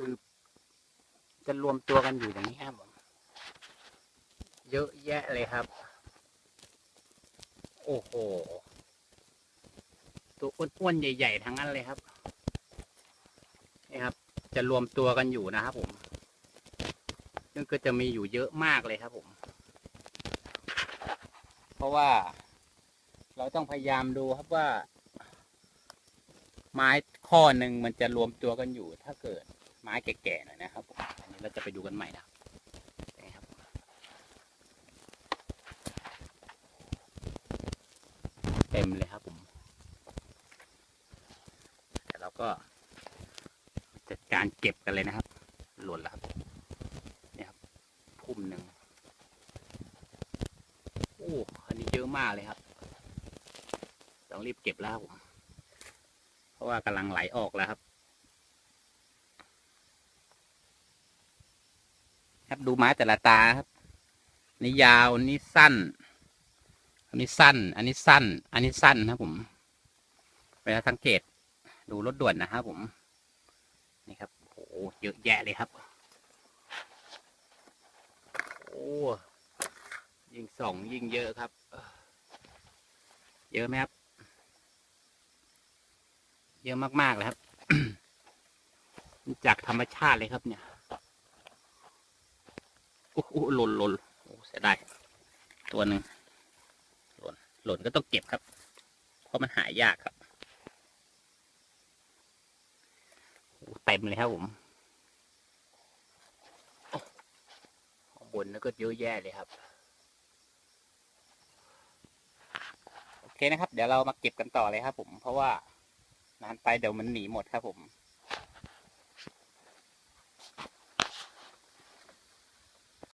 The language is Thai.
คือ จะรวมตัวกันอยู่อย่างนี้ครับผมเยอะแยะเลยครับ โอ้โห ตัวอ้วนๆใหญ่ ๆ ทั้งนั้นเลยครับ นี่ครับ จะรวมตัวกันอยู่นะครับผมซึ่งก็จะมีอยู่เยอะมากเลยครับผม เพราะว่า เราต้องพยายามดูครับว่า ไม้ข้อหนึ่งมันจะรวมตัวกันอยู่ถ้าเกิด ไม้แก่ๆหน่อยนะครับผมอันนี้เราจะไปดูกันใหม่นะนะครับเต็มเลยครับผมแต่เราก็จัดการเก็บกันเลยนะครับ หล่นแล้วครับเนี่ยครับพุ่มหนึ่งโอ้อันนี้เยอะมากเลยครับ ต้องรีบเก็บแล้วเพราะว่ากำลังไหลออกแล้วครับ ครับดูไม้แต่ละตาครับนนี้ยาวนนี้สั้น อันนี้สั้น อันนี้สั้น อันนี้สั้นนะครับผม เวลาสังเกตดูรถด่วนนะครับผม นี่ครับโอ้โหเยอะแยะเลยครับ โอ้ยิ่งสองยิ่งเยอะครับ เยอะไหมครับ เยอะมากๆเลยครับ จากธรรมชาติเลยครับเนี่ย โอ้โหหล่นหล่นโอ้เสียดายตัวหนึ่งหล่นหล่นก็ต้องเก็บครับ เพราะมันหายากครับโอ้เต็มเลยครับผมข้างบนนั่นก็เยอะแยะเลยครับ โอเคนะครับ เดี๋ยวเรามาเก็บกันต่อเลยครับผม เพราะว่านานไปเดี๋ยวมันหนีหมดครับผม